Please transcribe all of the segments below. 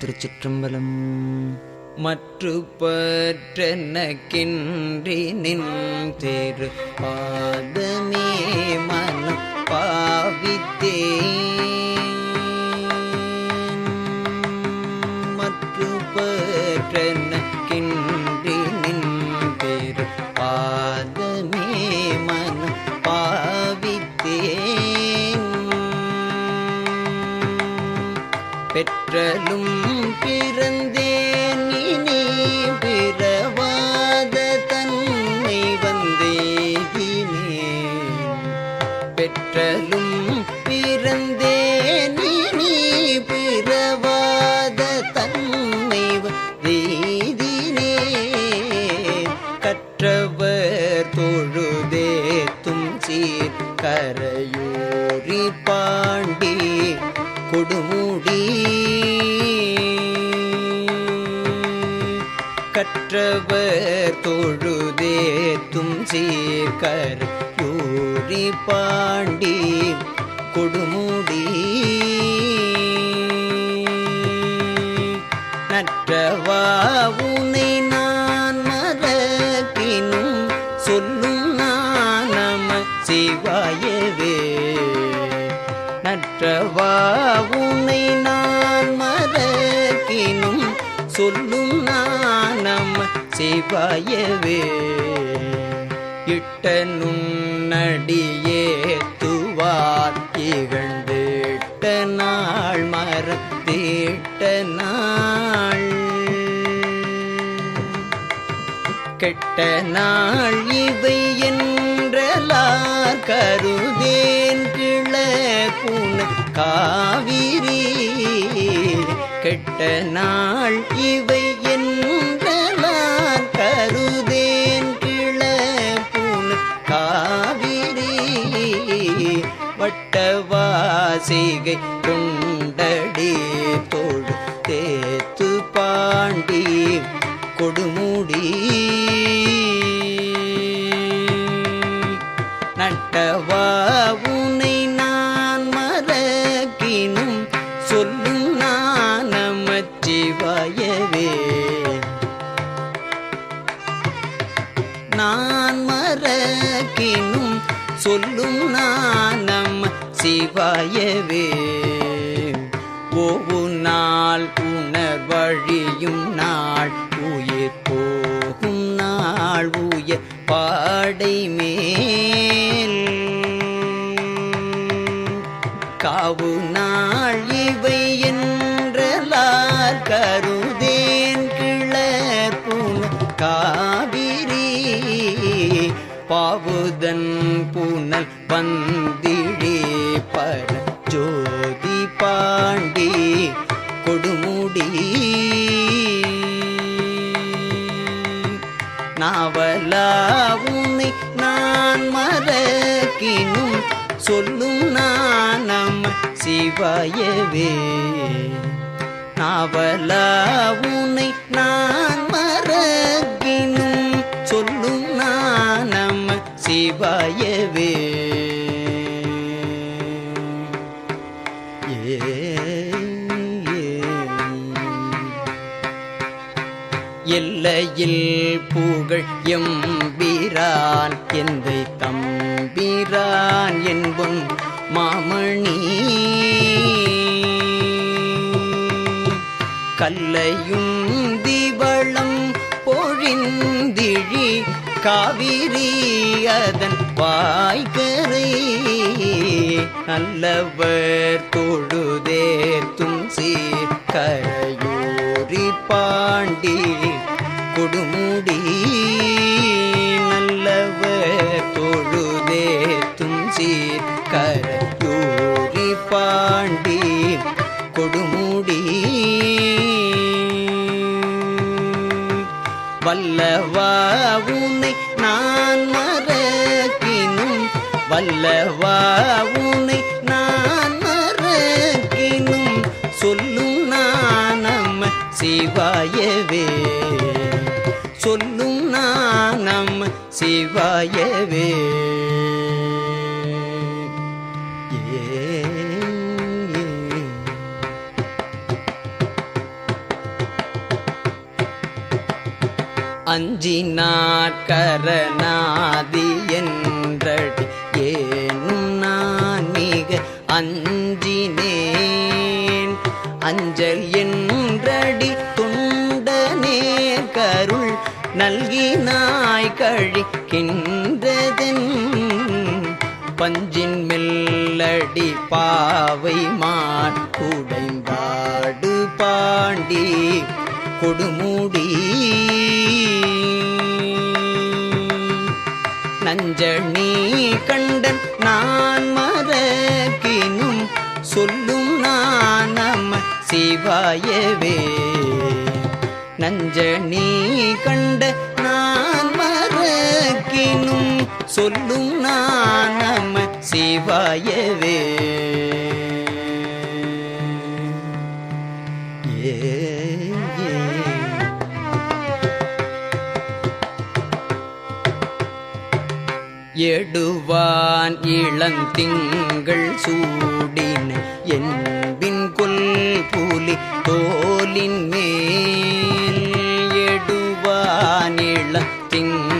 திருச்சிற்றம்பலம். மற்று பற்றெனக்கின்றி நின் திரு பாதமே மனம் பாவித்தே மற்று பற்றெனக்கின்றி நின் திரு பாதமே மனம் பாவித்தே பெற்றலும் பிறந்தே நீ பிறவாத தன்னை வந்தேதினேன் கற்றவர் தொழுதேத்தும் சீர் கரையூரி பாண்டி கொடுமுடி. கற்றவர் தொழுதேத்தும் சீர்கர் யூரி பாண்டி கொடுமுடி. நற்றவாவுனை நான் மறக்கினும் சொல்லும் நான் சிவாயவே. நற்றவாவுனை நான் மறக்கினும் சொல்லும் நான் சிவாயவே. இட்டனும் நடியே துவார் திகழ்ந்திட்ட நாள் மரத்திட்ட நாள். கெட்ட நாள் இவை என்றலார் கருதேன் கிள புன காவிரி கெட்ட நாள் இவை வட்டவாசிகை கொண்டடி தோடு தேத்து பாண்டி கொடுமுடி. நட்டவாவுனை நான் மறக்கினும் சொல்லும் நான் நமச்சிவாயவே நான் மறக்கினும் சொல்லும் நான் சிவாயவே. ஓவு நாள் உணர் வழியும் நாள் உயிர் போகும் நாள் உயர் பாடை மேல். காவு நாள் இவை என்றலார் கருதேன் கிளர் காவிரி. பாவுதன் புனல் வந்த பர ஜோதி பாண்டி கொடுமுடி. நாவலா உன்னை நான் மறக்கினும் சொல்லும் நான் நம்ம சிவாயவே. நாவலா உன்னை நான் மறக்கினும் சொல்லும் நான் நம்ம சிவாயவே. எல்லையில் புகழ் எம்பிரான் எந்தை தம்பிரான் என்பும் மாமணி. கல்லையும் திவளம் பொழிந்திழி காவிரி அதன் வாய்கரை நல்லவர் தொழுதேத்தும் சீர் கரையூரி பாண்டி கொடுமுடி. நல்லவர் தொழுதேத்தும் சீர் கரையூரி பாண்டி கொடுமுடி. வல்லவாவுனை நான் மறக்கினும் வல்லவாவுனை நான் மறக்கினும் சொல்லும் நான் சிவாயவே. மாயவே அஞ்சி நாட்கரணாதி என்றடி ஏனும் நான் மிக அஞ்சினேன். அஞ்சல் என்றடி துண்டனே கருள் நல்கினாய் கழிக்கின்ற பஞ்சின் மெல்லடி பாவை மான் குடைந்தாடு பாண்டி கொடுமுடி. நஞ்சணி கண்டன் நான் மறக்கினும் சொல்லும் நான் நம சிவாயவே. நஞ்சணி கண்ட நான் மறக்கினும் சொல்லும் நான் நம சிவாயவே. எடுவான் இளந்திங்கள் சூடின என்பின் கொல் புலி தோலின் மேல். எடுவான் இளந்திங்கள்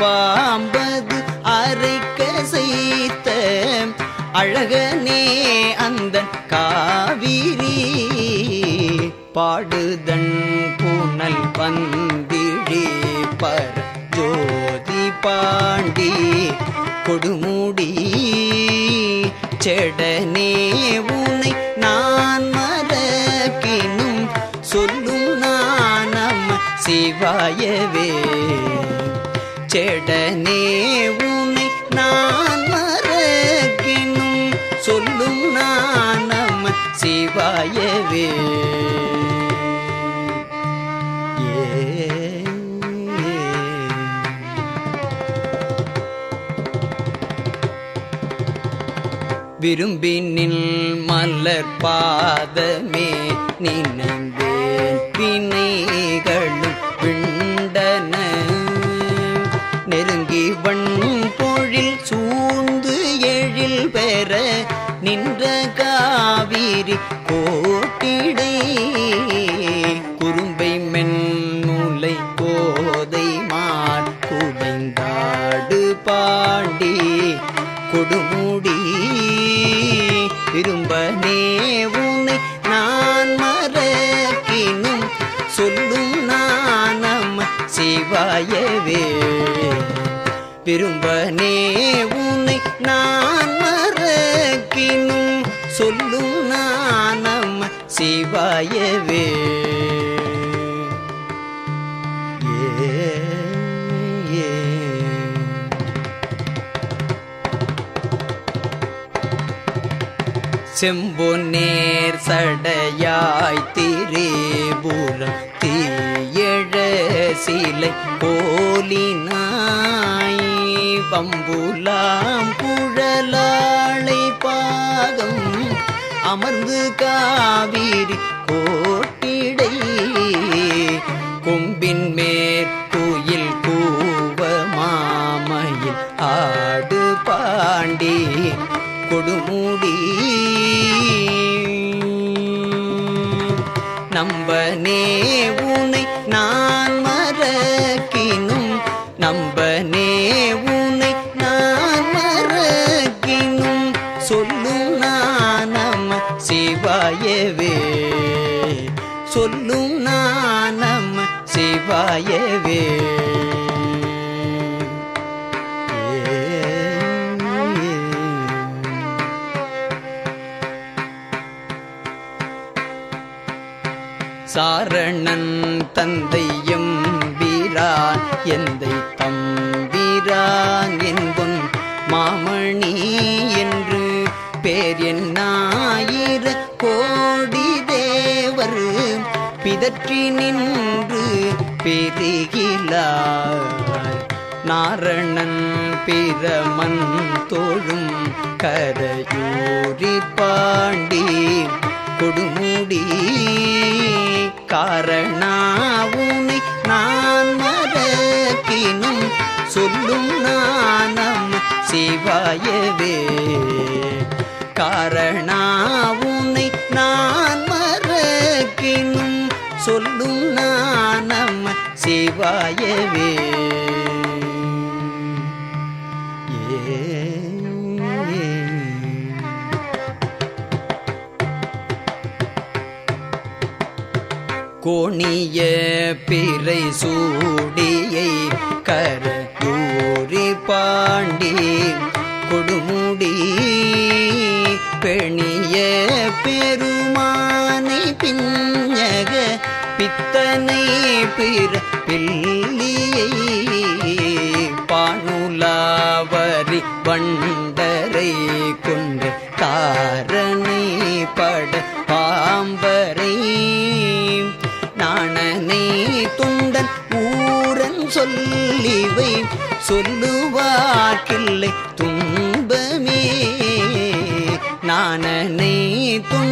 பாம்பது அரைக்க செய்த அழகனே அந்த காவிரி. பாடுதன் பூனல் பந்திழி பர் ஜோதி பாண்டி. கொடுமுடி செடனே உனை நான் மறக்கினும். சொல்லும் நான் நம சிவாயவே. செடனே உனை நான் மறக்கினும். சொல்லும் நான் சிவாயவே. விரும்பினில் மலர் பாதமே நினைந்தேன். பிணை சேர நின்ற காவிரி கோட்டிடை. குறும்பை மென்னுலை கோதை மான் குடைந்தாடு பாண்டி. கொடுமுடி விரும்பனே உன்னை நான் மறக்கினும். சொல்லும் நானம் சிவாயவே விரும்பனே உன்னை நான் மற சொல்லும் நான் நம சிவாயவே செம்பு நேர் சடையாய் திரேபுரம் தீயழ சிலை போலினாய் பம்புலாம் குழலா அமர்ந்து காவிரி கோட்டி சிவாயவே. சொல்லும் நானம் சிவாயவே. சாரணன் தந்தையும் வீரான் எந்தை தம்பிரான் என்பும் மாமணி என்று பேர் என் பிதற்றி நின்று பெருகிலாய் நாரணன் பிரமன் தோழும் கரையூரி பாண்டி கொடுமுடி. காரணாவுனை நான் மறக்கினும் சொல்லும் நானம் சிவாயவே. காரணாவுனை நான் மறக்கினும் சொல்லும் நான் சிவாயவே கோணிய பிறை சூடியை கரையூரி பாண்டி கொடுமுடி பெணிய பெருமானை பின்னக பித்தனை பிற பிள்ளியை பானுலாவரி வண்டரை கொண்டு காரணை பட பாம்பரை நாணனை துண்டன் ஊரன் சொல்லிவை சொல்லுவார்க்கில்லை துன்பமே நாணனை துண்டன்